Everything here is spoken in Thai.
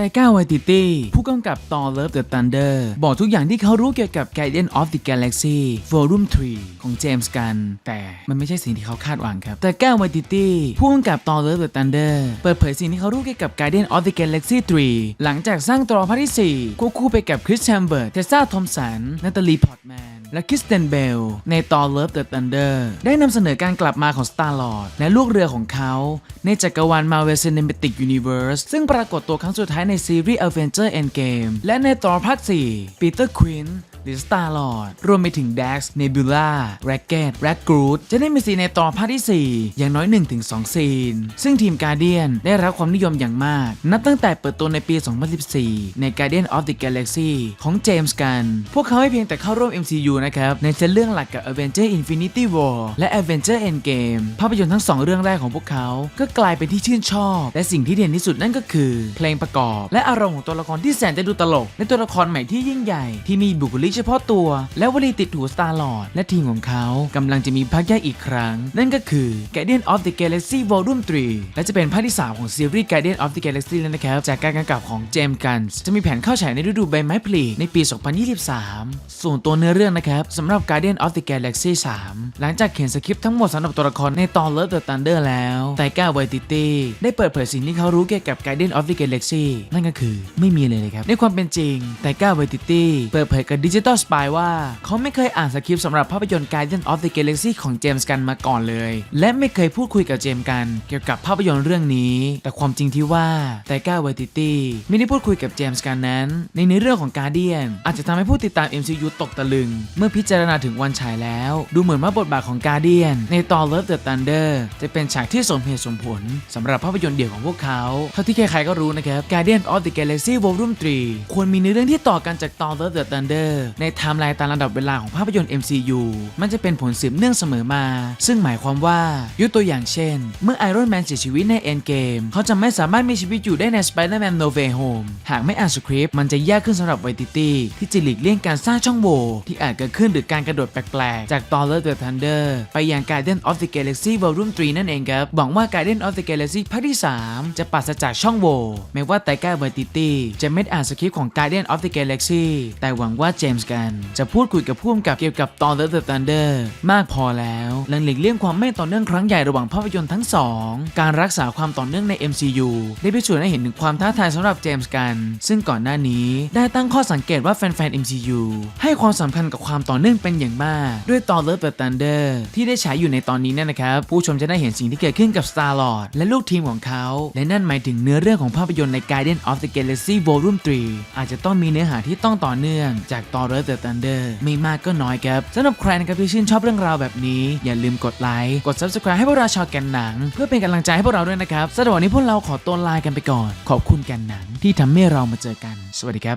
ไตก้าไวติตี้ผู้กำกับตอ Love the Thunder บอกทุกอย่างที่เขารู้เกี่ยวกับ Guardian of the Galaxy Volume 3 ของเจมส์กัน แต่มันไม่ใช่สิ่งที่เขาคาดหวังครับ แต่ก้าไวติตี้ผู้กำกับตอ Love the Thunder เปิดเผยสิ่งที่เขารู้เกี่ยวกับ Guardian of the Galaxy 3 หลังจากสร้างตัวภาคที่ 4 ควบคู่ไปกับคริสแชมเบิร์ตเทสซาทอมสันนาตาลีพอร์ตแมน และคริสเตนเบลในตอน Love the Thunder ได้นำเสนอการกลับมาของ Star-Lord และลูกเรือของเขา ในจักรวาล Marvel Cinematic Universe ซึ่งปรากฏตัวครั้งสุดท้ายในซีรีส์ Avenger Endgame และในตอนภาค 4 Peter Quinn หรือ Star-Lord รวมไปถึง Dax Nebula Rocket และ Groot จะได้มีซีนในตอนภาคที่ 4 อย่างน้อย 1-2 ซีน ซึ่งทีม Guardian ได้รับความนิยมอย่างมาก นับตั้งแต่เปิดตัวในปี 2014 ใน Guardian of the Galaxy ของเจมส์กันพวกเขาไม่เพียงแต่เข้าร่วม MCU นะครับ ในเส้นเรื่องหลักกับ Avenger Infinity War และ Avenger Endgame ภาพยนตร์ทั้งสองเรื่องแรกของพวกเขา ก็กลายเป็นที่ชื่นชอบ และสิ่งที่เด่นที่สุดนั่นก็คือ เพลงประกอบ และอารมณ์ของตัวละครที่แสนจะดูตลก และตัวละครใหม่ที่ยิ่งใหญ่ที่มีบุคลิกเฉพาะตัว และวลีติดหู Star Lord และทีมของเขากำลังจะมีภาคแยกอีกครั้ง นั่นก็คือ Guardian of the Galaxy Volume 3 และจะเป็นภาคที่ 3 ของซีรีส์ Guardian of the Galaxy แล้วนะครับ จากการกำกับของเจมส์กันจะมีแผนเข้าฉายในฤดูใบไม้ผลิในปี 2023 ส่วนตัวเนื้อเรื่องนะครับสำหรับ Guardian of the Galaxy 3 หลังจากเขียนสคริปต์ทั้งหมดสำหรับตัวละครในตอน Love the Thunder แล้วไตก้าไวติตี้ได้เปิดเผยสิ่งที่เขารู้เกี่ยวกับ Guardian of the Galaxy นั่นก็คือไม่มีเลยเลยครับในความเป็นจริงไตก้าไวติตี้เปิดเผยกับ Digital Spy ว่าเขาไม่เคยอ่านสคริปต์สำหรับภาพยนตร์ Guardian of the Galaxy ของเจมส์กันมาก่อนเลย และไม่เคยพูดคุยกับเจมส์กัน เกี่ยวกับภาพยนตร์เรื่องนี้ แต่ความจริงที่ว่าไตก้าไวติตี้ไม่ได้พูดคุยกับเจมส์กันนั้น ในเนื้อเรื่องของ Guardian อาจจะทำให้ผู้ติดตาม MCU ตกตะลึง เมื่อพิจารณาถึงวันฉายแล้ว ดูเหมือนว่าบทบาทของ Guardian ในตอน Love the Thunder จะเป็นฉากที่สมเหตุสมผลสำหรับภาพยนตร์เดี่ยวของพวกเขาเท่าที่ใครๆก็รู้นะครับ Guardian of the Galaxy Volume 3 ควรมีเนื้อเรื่องที่ต่อกันจากตอน Love the Thunder ในไทม์ไลน์ตามลำดับเวลาของภาพยนตร์ MCU มันจะเป็นผลสืบเนื่องเสมอมา ซึ่งหมายความว่ายกตัวอย่างเช่น เมื่อ Iron Man เสียชีวิตใน Endgame เขาจะไม่สามารถมีชีวิตอยู่ได้ใน Spider-Man No Way Home หากไม่อ่านสคริปต์มันจะยากขึ้นสำหรับไวติตี้ที่จะหลีกเลี่ยงการสร้างช่องโหว่ที่อาจเกิดขึ้นหรือการกระโดดแปลกๆ จากตอน Love the Thunder ไปยัง Guardian of the Galaxy Volume 3 นั่นเองครับหวังว่า Guardian of the Galaxy ภาคที่ 3 จะปราศจากช่องโหว่แม้ว่าไตก้าไวติตี้จะไม่อ่านสคริปต์ของ Guardian of the Galaxy แต่หวังว่าเจมส์กัน จะพูดคุยกับผู้กำกับเกี่ยวกับตอน the Thunder มากพอแล้วหลังหลีกเลี่ยงความไม่ต่อเนื่องครั้งใหญ่ระหว่างภาพยนตร์ทั้งสองการรักษาความต่อเนื่องใน MCU ได้พิสูจน์ให้เห็นถึงความท้าทายสำหรับเจมส์กัน ซึ่งก่อนหน้านี้ได้ตั้งข้อสังเกตว่าแฟนๆ MCU ให้ความสำคัญกับความต่อเนื่องเป็นอย่างมาก ด้วยตอน the Thunder ที่ได้ฉายอยู่ในตอนนี้เนี่ยนะครับ ผู้ชมจะได้เห็นสิ่งที่เกิดขึ้นกับ Star Lord และลูกทีมของเขา และนั่นหมายถึงเนื้อเรื่องของภาพยนตร์ใน Guardian of the Galaxy Volume 3 อาจจะต้องมีเนื้อหาที่ต้องต่อเนื่อง จากตอน Love the Thunder ไม่มากก็น้อยครับสำหรับใครนะครับที่ชื่นชอบเรื่องราวแบบนี้ อย่าลืมกดไลค์กด Subscribe ให้พวกเราชาวแกนหนัง เพื่อเป็นกำลังใจให้พวกเราด้วยนะครับสำหรับวันนี้พวกเราขอตัวลากันไปก่อน ขอบคุณแกนหนังที่ทำให้เรามาเจอกัน สวัสดีครับ